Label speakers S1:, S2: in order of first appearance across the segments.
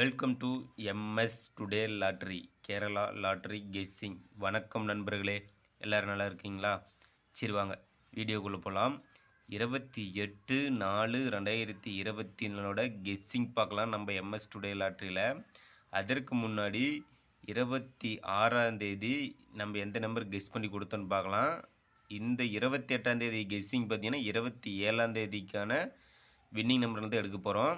S1: Welcome to M S today lottery Kerala lottery guessing. வணக்கம் நண்பர்களே எல்லோரும் நல்லா இருக்கீங்களா? சரி வாங்க வீடியோக்குள்ளே போகலாம் இருபத்தி எட்டு நாலு ரெண்டாயிரத்தி இருபத்தி நாலோட கெஸ்ஸிங் பார்க்கலாம் நம்ம எம்எஸ் டுடே லாட்ரியில். அதற்கு முன்னாடி இருபத்தி ஆறாம் தேதி நம்ம எந்த நம்பர் கெஸ் பண்ணி கொடுத்தோன்னு பார்க்கலாம். இந்த இருபத்தி எட்டாம் தேதி கெஸ்ஸிங் பார்த்தீங்கன்னா இருபத்தி ஏழாம் தேதிக்கான வின்னிங் நம்பர் வந்து எடுக்க போகிறோம்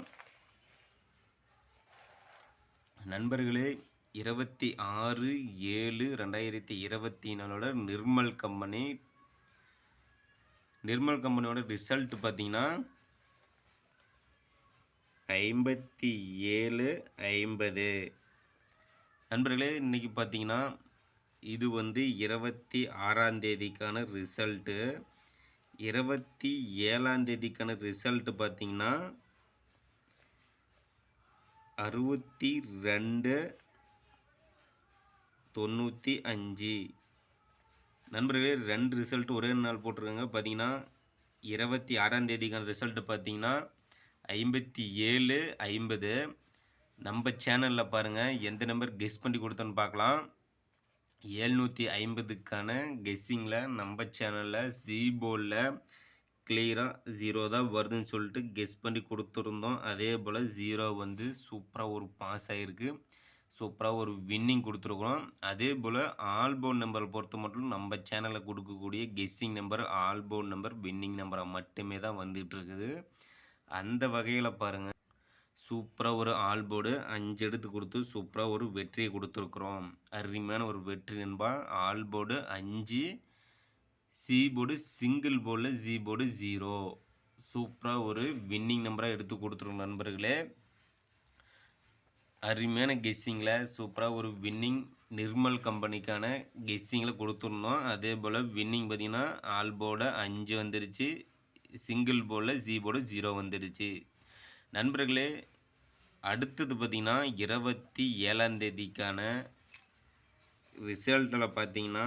S1: நண்பர்களே இருபத்தி ஆறு ஏழு ரெண்டாயிரத்தி இருபத்தி நாலோட நிர்மல் கம்பெனி. நிர்மல் கம்பெனியோட ரிசல்ட் பார்த்தீங்கன்னா ஐம்பத்தி ஏழு ஐம்பது. நண்பர்களே இன்றைக்கி பார்த்தீங்கன்னா இது வந்து இருபத்தி ஆறாம் தேதிக்கான ரிசல்ட்டு இருபத்தி ஏழாம் தேதிக்கான ரிசல்ட்டு பார்த்தீங்கன்னா அறுபத்தி ரெண்டு தொண்ணூற்றி அஞ்சு. நண்பர்களே ரெண்டு ரிசல்ட் ஒரே நாள் போட்டிருக்காங்க. பார்த்தீங்கன்னா இருபத்தி ஆறாம் தேதிக்கான ரிசல்ட்டு பார்த்தீங்கன்னா ஐம்பத்தி ஏழு ஐம்பது. நம்ம சேனலில் பாருங்கள் எந்த நம்பர் கெஸ் பண்ணி கொடுத்தோன்னு பார்க்கலாம் ஏழ்நூற்றி ஐம்பதுக்கான கெஸ்ஸிங்கில் நம்ம சேனலில் ஜீபோலில் கிளியராக ஜீரோ தான் வருதுன்னு சொல்லிட்டு கெஸ் பண்ணி கொடுத்துருந்தோம். அதே போல் ஜீரோ வந்து சூப்பராக ஒரு பாஸ் ஆகிருக்கு சூப்பராக ஒரு வின்னிங் கொடுத்துருக்குறோம். அதே போல் ஆல்போன் நம்பரை பொறுத்த மட்டும் நம்ம சேனலில் கொடுக்கக்கூடிய guessing number all board number winning நம்பரை மட்டுமே தான் வந்துகிட்டு இருக்குது அந்த வகையில் பாருங்கள் சூப்பராக ஒரு ஆல்போர்டு அஞ்சு எடுத்து கொடுத்து சூப்பராக ஒரு வெற்றியை கொடுத்துருக்குறோம். அருமையான ஒரு வெற்றி நண்பா. ஆல்போர்டு அஞ்சு சி போர்டு சிங்கிள் போர்டில் ஜி போர்டு ஜீரோ சூப்பராக ஒரு வின்னிங் நம்பராக எடுத்து கொடுத்துருங்க நண்பர்களே. அருமையான கெஸ்ஸிங்கில் சூப்பராக ஒரு வின்னிங் நிர்மல் கம்பெனிக்கான கெஸ்ஸிங்கில் கொடுத்துருந்தோம் அதே போல் வின்னிங் பார்த்திங்கன்னா ஆல் போர்டு அஞ்சு வந்துருச்சு. சிங்கிள் போர்டில் ஜி போர்டு ஜீரோ வந்துருச்சு. நண்பர்களே அடுத்தது பார்த்திங்கன்னா இருபத்தி ஏழாந்தேதிக்கான ரிசல்ட்டில் பார்த்தீங்கன்னா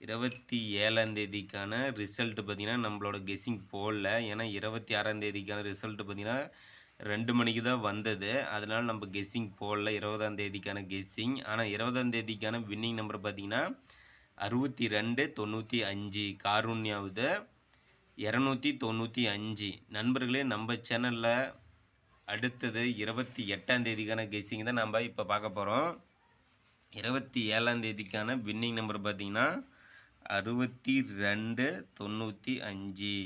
S1: இருபத்தி ஏழாந்தேதிக்கான ரிசல்ட்டு பார்த்திங்கன்னா நம்மளோட கெஸ்ஸிங் போடல. ஏன்னா இருபத்தி ஆறாந்தேதிக்கான ரிசல்ட்டு பார்த்திங்கன்னா ரெண்டு மணிக்கு தான் வந்தது. அதனால் நம்ம கெஸ்ஸிங் போடல. இருபதாம் தேதிக்கான கெஸ்ஸிங் ஆனால் இருபதாம் தேதிக்கான வின்னிங் நம்பர் பார்த்திங்கன்னா அறுபத்தி ரெண்டு தொண்ணூற்றி அஞ்சு. காரூன்யாவது இரநூத்தி தொண்ணூற்றி அஞ்சு. நண்பர்களே நம்ம சேனலில் அடுத்தது இருபத்தி எட்டாம் தேதிக்கான கெஸ்ஸிங் தான் நம்ம இப்போ பார்க்க போகிறோம் இருபத்தி ஏழாம் தேதிக்கான வின்னிங் நம்பர் பார்த்திங்கன்னா அறுபத்தி ரெண்டு தொண்ணூற்றி அஞ்சு.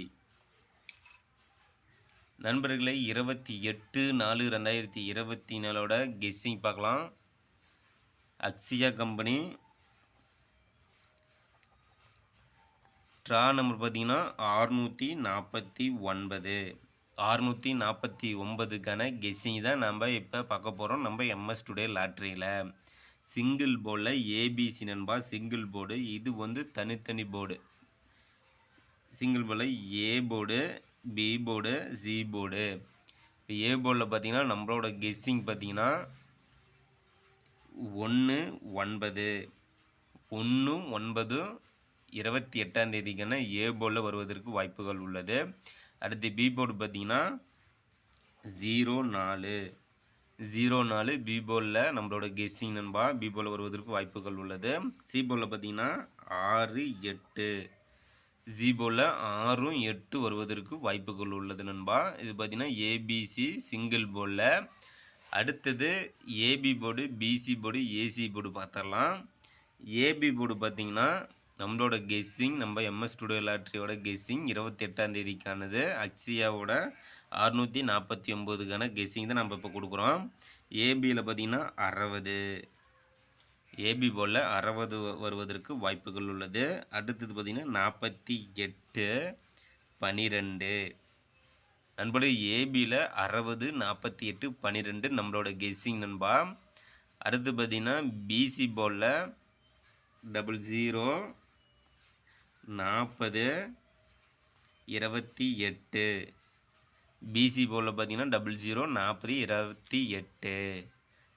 S1: நண்பர்களை இருபத்தி எட்டு நாலு ரெண்டாயிரத்தி இருபத்தி நாலோட கெஸ்ஸிங் பார்க்கலாம். அக்ஸியா கம்பெனி. ட்ரா நம்பர் பார்த்தீங்கன்னா ஆறுநூற்றி நாற்பத்தி ஒன்பது. ஆறுநூற்றி நாற்பத்தி ஒன்பதுக்கான கெஸ்ஸிங் தான் நம்ம இப்போ பார்க்க போகிறோம் நம்ம எம்எஸ் டுடே லாட்ரியில் சிங்கிள் போர்டில் ஏபிசி நண்பா சிங்கிள் போர்டு. இது வந்து தனித்தனி போர்டு. சிங்கிள் போர்டில் A board B board C board. இப்போ ஏ போர்டில் பார்த்தீங்கன்னா நம்மளோட கெஸ்ஸிங் பார்த்தீங்கன்னா ஒன்று ஒன்பது. ஒன்று ஒன்பது இருபத்தி எட்டாம் தேதிக்கான ஏ போர்டில் வருவதற்கு வாய்ப்புகள் உள்ளது. அடுத்து பி போர்டு பார்த்தீங்கன்னா ஜீரோ நாலு. ஜீரோ நாலு பி போலில் நம்மளோட கெஸ்ஸிங் நண்பா பி போலில் வருவதற்கு வாய்ப்புகள் உள்ளது. சி போலில் பார்த்தீங்கன்னா ஆறு எட்டு. ஜி போலில் ஆறும் எட்டு வருவதற்கு வாய்ப்புகள் உள்ளது நண்பா. இது பார்த்தீங்கன்னா ஏபிசி சிங்கிள் போலில் அடுத்தது A B board B C board A C board பார்த்துடலாம் ஏபி போர்டு பார்த்தீங்கன்னா நம்மளோட கெஸ்ஸிங் நம்ம எம்எஸ் ஸ்டுடியோ லாட்ரியோட கெஸ்ஸிங் இருபத்தெட்டாம் தேதிக்கானது. அக்ஸியாவோட அறுநூற்றி நாற்பத்தி ஒம்போதுக்கான கெஸ்ஸிங் தான் நம்ம இப்போ கொடுக்குறோம். ஏபியில் பார்த்திங்கன்னா அறுபது. ஏபி போல் அறுபது வருவதற்கு வாய்ப்புகள் உள்ளது. அடுத்தது பார்த்திங்கன்னா நாற்பத்தி எட்டு பனிரெண்டு. நண்பர்களே ஏபியில் அறுபது நாற்பத்தி எட்டு பன்னிரெண்டு நம்மளோட கெஸ்ஸிங் நண்பா. அடுத்து பார்த்திங்கன்னா பிசி போலில் டபுள் ஜீரோ நாற்பது இருபத்தி எட்டு. பிசி போலில் பார்த்தீங்கன்னா டபுள் ஜீரோ நாற்பது இருபத்தி எட்டு.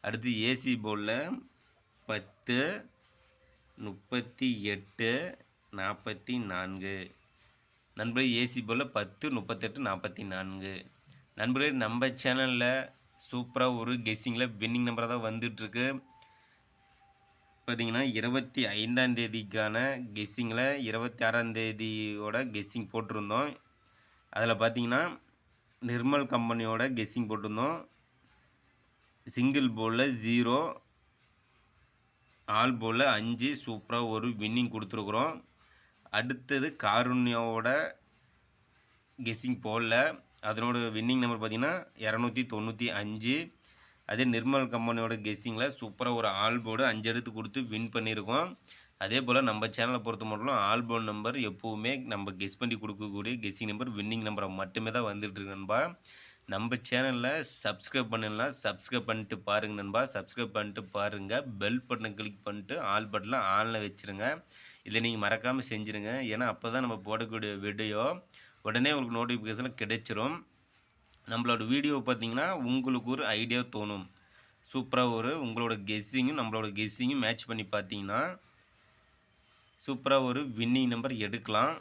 S1: அடுத்து ஏசி போலில் பத்து முப்பத்தி எட்டு நாற்பத்தி நான்கு. நண்பர்கள் ஏசி போல் பத்து முப்பத்தெட்டு நாற்பத்தி நான்கு. நண்பர்களே நம்ம சேனலில் சூப்பராக ஒரு கெஸ்ஸிங்கில் வின்னிங் நம்பராக தான் வந்துட்டுருக்கு. பார்த்தீங்கன்னா இருபத்தி ஐந்தாம் தேதிக்கான கெஸ்ஸிங்கில் இருபத்தி ஆறாம் தேதியோட கெஸ்ஸிங் போட்டிருந்தோம். அதில் பார்த்திங்கன்னா நிர்மல் கம்பெனியோட கெஸ்ஸிங் போட்டிருந்தோம். சிங்கிள் போலில் ஜீரோ ஆல் போலில் அஞ்சு சூப்பராக ஒரு வின்னிங் கொடுத்துருக்குறோம். அடுத்தது காருண்யாவோட கெஸ்ஸிங் போடல அதனோட வின்னிங் நம்பர் பார்த்தீங்கன்னா இரநூத்தி தொண்ணூற்றி அஞ்சு. அதே நிர்மல் கம்பெனியோட கெஸ்ஸிங்கில் சூப்பராக ஒரு ஆல் போர்டு அஞ்சு எடுத்து கொடுத்து வின் பண்ணியிருக்கோம். அதே போல் நம்ம சேனலை பொறுத்த மட்டும் ஆல்பம் நம்பர் எப்போவுமே நம்ம கெஸ் பண்ணி கொடுக்கக்கூடிய கெஸ்ஸிங் நம்பர் வின்னிங் நம்பரை மட்டுமே தான் வந்துட்டுருக்கு நண்பா. நம்ம சேனலில் சப்ஸ்கிரைப் பண்ணலாம் சப்ஸ்கிரைப் பண்ணிட்டு பாருங்கள் நண்பா. சப்ஸ்கிரைப் பண்ணிட்டு பாருங்கள் பெல் பட்டனை கிளிக் பண்ணிட்டு ஆல் பட்டனில் ஆனில் வச்சுருங்க. இதை நீங்கள் மறக்காமல் செஞ்சுருங்க. ஏன்னா அப்போ தான் நம்ம போடக்கூடிய வீடியோ உடனே உங்களுக்கு நோட்டிஃபிகேஷன் கிடைச்சிரும். நம்மளோட வீடியோ பார்த்தீங்கன்னா உங்களுக்கு ஒரு ஐடியா தோணும். சூப்பராக ஒரு உங்களோட கெஸ்ஸிங்கும் நம்மளோட கெஸ்ஸிங்கும் மேட்ச் பண்ணி பார்த்தீங்கன்னா சூப்பராக ஒரு வின்னிங் நம்பர் எடுக்கலாம்.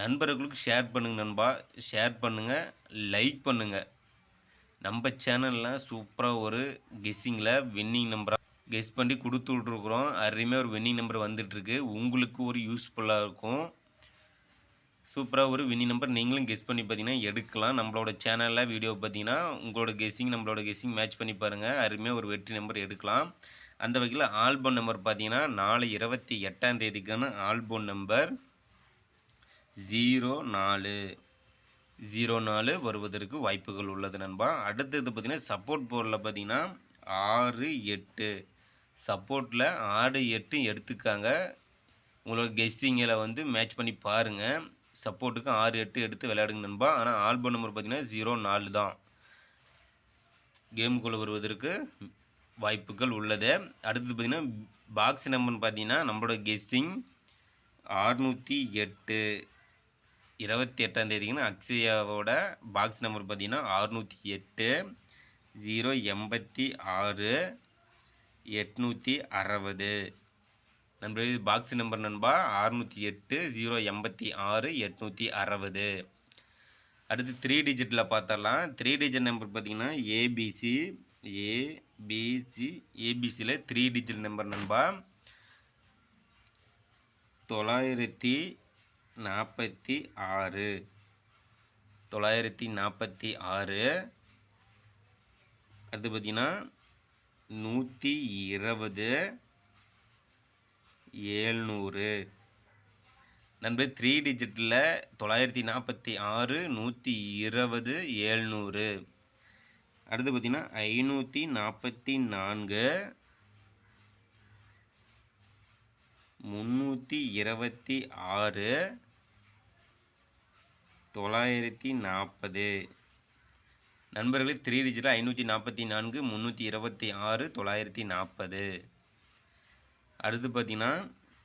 S1: நண்பர்களுக்கு ஷேர் பண்ணுங்கள் நண்பா. ஷேர் பண்ணுங்கள் லைக் பண்ணுங்கள் நம்ம சேனலில் சூப்பராக ஒரு கெஸ்ஸிங்கில் வின்னிங் நம்பராக கெஸ் பண்ணி கொடுத்து விட்ருக்குறோம் அருமையாக ஒரு வின்னிங் நம்பர் வந்துட்டுருக்கு. உங்களுக்கு ஒரு யூஸ்ஃபுல்லாக இருக்கும். சூப்பராக ஒரு வின்னி நம்பர் நீங்களும் கெஸ் பண்ணி பார்த்தீங்கன்னா எடுக்கலாம். நம்மளோட சேனலில் வீடியோ பார்த்தீங்கன்னா உங்களோட கெஸ்ஸிங் நம்மளோட கெஸ்ஸிங் மேட்ச் பண்ணி பாருங்கள் அருமையாக ஒரு வெற்றி நம்பர் எடுக்கலாம். அந்த வகையில் ஆல்பம் நம்பர் பார்த்தீங்கன்னா நாலு இருபத்தி எட்டாம் தேதிக்கான ஆல்பம் நம்பர் ஜீரோ நாலு. ஜீரோ நாலு வருவதற்கு வாய்ப்புகள் உள்ளது நண்பா. அடுத்தது பார்த்தீங்கன்னா சப்போர்ட் போர்டில் பார்த்தீங்கன்னா ஆறு எட்டு. சப்போர்ட்டில் ஆறு எட்டு எடுத்துக்காங்க. உங்களோட கெஸ்ஸிங்கில் வந்து மேட்ச் பண்ணி பாருங்கள் சப்போர்ட்டுக்கு ஆறு எட்டு எடுத்து விளையாடுங்க நண்பா. ஆனால் ஆல்பம் நம்பர் பார்த்தீங்கன்னா ஜீரோ நாலு தான். கேமுக்குள்ளே வருவதற்கு வாய்ப்புகள் உள்ளது. அடுத்தது பார்த்திங்கன்னா பாக்ஸ் நம்பர்னு பார்த்தீங்கன்னா நம்மளோட கெஸ்ஸிங் அறுநூற்றி எட்டு இருபத்தி எட்டாம் தேதிக்குன்னு அக்ஷயாவோட பாக்ஸ் நம்பர் பார்த்தீங்கன்னா அறுநூற்றி எட்டு ஜீரோ எண்பத்தி ஆறு எட்நூற்றி அறுபது. நண்பர்களே பாக்ஸ் நம்பர் நண்பா அறுநூற்றி எட்டு ஜீரோ எண்பத்தி ஆறு எட்நூற்றி அறுபது. அடுத்து த்ரீ டிஜிட்டில் பார்த்தரலாம் த்ரீ டிஜிட் நம்பர் பார்த்தீங்கன்னா A B C A B C ஏபிசியில் three digit number நண்பா. தொள்ளாயிரத்தி நாற்பத்தி ஆறு. தொள்ளாயிரத்தி நாற்பத்தி ஆறு. அடுத்து பார்த்தீங்கன்னா நூற்றி இருபது ஏழ்நூறு. நண்பர் த்ரீ டிஜிட்டில் தொள்ளாயிரத்தி நாற்பத்தி ஆறு நூற்றி இருபது ஏழ்நூறு. அடுத்து பார்த்தீங்கன்னா ஐநூற்றி நாற்பத்தி நான்கு முந்நூற்றி இருபத்தி ஆறு தொள்ளாயிரத்தி நாற்பது நண்பர்களே த்ரீ டிஜிட்டில் ஐநூற்றி நாற்பத்தி நான்கு முந்நூற்றி இருபத்தி ஆறு தொள்ளாயிரத்தி நாற்பது அடுத்து பார்த்தீங்கன்னா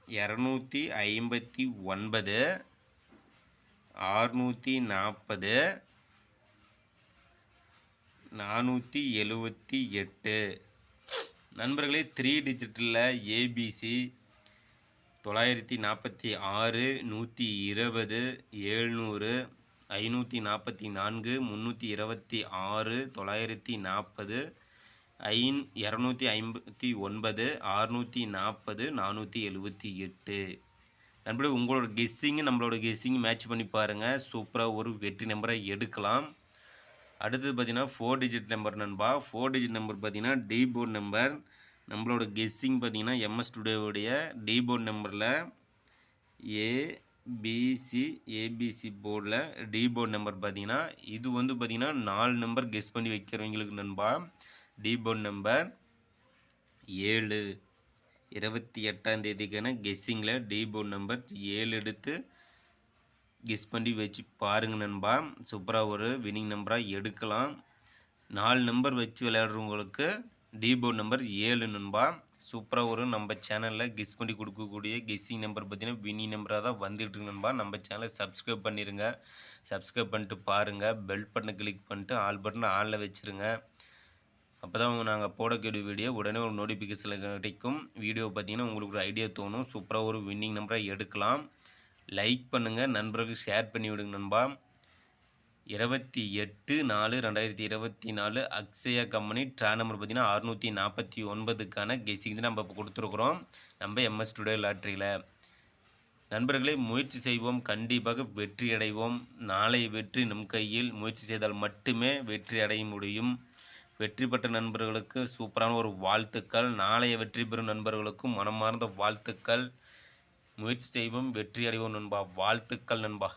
S1: இரநூத்தி ஐம்பத்தி ஒன்பது ஆறுநூற்றி நாற்பது நானூற்றி எழுவத்தி எட்டு. நண்பர்களே த்ரீ டிஜிட்டில் ஏபிசி தொள்ளாயிரத்தி நாற்பத்தி ஆறு நூற்றி இருபது ஏழ்நூறு ஐநூற்றி நாற்பத்தி நான்கு முந்நூற்றி இருபத்தி ஆறு தொள்ளாயிரத்தி நாற்பது ஐன் இரநூத்தி ஐம்பத்தி ஒன்பது அறுநூற்றி நாற்பது நானூற்றி எழுபத்தி எட்டு. நண்பர்களே உங்களோட கெஸ்ஸிங்கு நம்மளோட கெஸ்ஸிங் மேட்ச் பண்ணி பாருங்கள் சூப்பராக ஒரு வெற்றி நம்பரை எடுக்கலாம். அடுத்தது பார்த்தீங்கன்னா ஃபோர் டிஜிட் நம்பர் நண்பா. ஃபோர் டிஜிட் நம்பர் பார்த்தீங்கன்னா டி போர்ட் நம்பர் நம்மளோட கெஸ்ஸிங் பார்த்தீங்கன்னா எம்எஸ் டுடேவுடைய டி போர்ட் நம்பரில் A B C A B C போர்டில் டி போர்ட் நம்பர் பார்த்தீங்கன்னா இது வந்து பார்த்தீங்கன்னா நாலு நம்பர் கெஸ் பண்ணி வைக்கிறவங்களுக்கு நண்பா. டி போர்ட் நம்பர் ஏழு. இருபத்தி எட்டாம் தேதிக்கான கெஸ்ஸிங்கில் டி போர்ட் நம்பர் ஏழு எடுத்து கெஸ் பண்ணி வச்சு பாருங்க நண்பா. சூப்பராக ஒரு வினிங் நம்பராக எடுக்கலாம். நாலு நம்பர் வச்சு விளையாடுறவங்களுக்கு டி நம்பர் ஏழு நண்பா. சூப்பராக ஒரு நம்ம சேனலில் கெஸ் பண்ணி கொடுக்கக்கூடிய கெஸ்ஸிங் நம்பர் பார்த்தீங்கன்னா வினி நம்பராக தான் வந்துட்டு இருக்கு நண்பா. நம்ம சேனலை சப்ஸ்கிரைப் பண்ணிடுங்க சப்ஸ்கிரைப் பண்ணிட்டு பாருங்கள் பெல் பட்டனை கிளிக் பண்ணிட்டு ஆல் பட்டனை ஆனில் வச்சுருங்க. அப்போ தான் நாங்கள் போடக்கூடிய வீடியோ உடனே ஒரு நோட்டிஃபிகேஷனில் கிடைக்கும். வீடியோ பார்த்தீங்கன்னா உங்களுக்கு ஒரு ஐடியா தோணும். சூப்பராக ஒரு வின்னிங் நம்பரை எடுக்கலாம். லைக் பண்ணுங்கள் நண்பர்களுக்கு ஷேர் பண்ணி விடுங்க நண்பா. இருபத்தி எட்டு நாலு ரெண்டாயிரத்தி இருபத்தி நாலு அக்ஷயா கம்பெனி ட்ரா நம்பர் பார்த்தீங்கன்னா அறுநூற்றி நாற்பத்தி ஒன்பதுக்கான கெஸிங் தான் நம்ம இப்போ கொடுத்துருக்குறோம். நம்ம எம்எஸ் டுடே லாட்ரியில் நண்பர்களே முயற்சி செய்வோம் கண்டிப்பாக வெற்றி அடைவோம். நாளை வெற்றி நம் கையில். முயற்சி செய்தால் மட்டுமே வெற்றி அடைய முடியும். வெற்றி பெற்ற நண்பர்களுக்கு சூப்பரான ஒரு வாழ்த்துக்கள். நாளைய வெற்றி பெறும் நண்பர்களுக்கும் மனமார்ந்த வாழ்த்துக்கள். முயற்சி செய்வோம். வெற்றி அடைவோம் நண்பா. வாழ்த்துக்கள் நண்பா.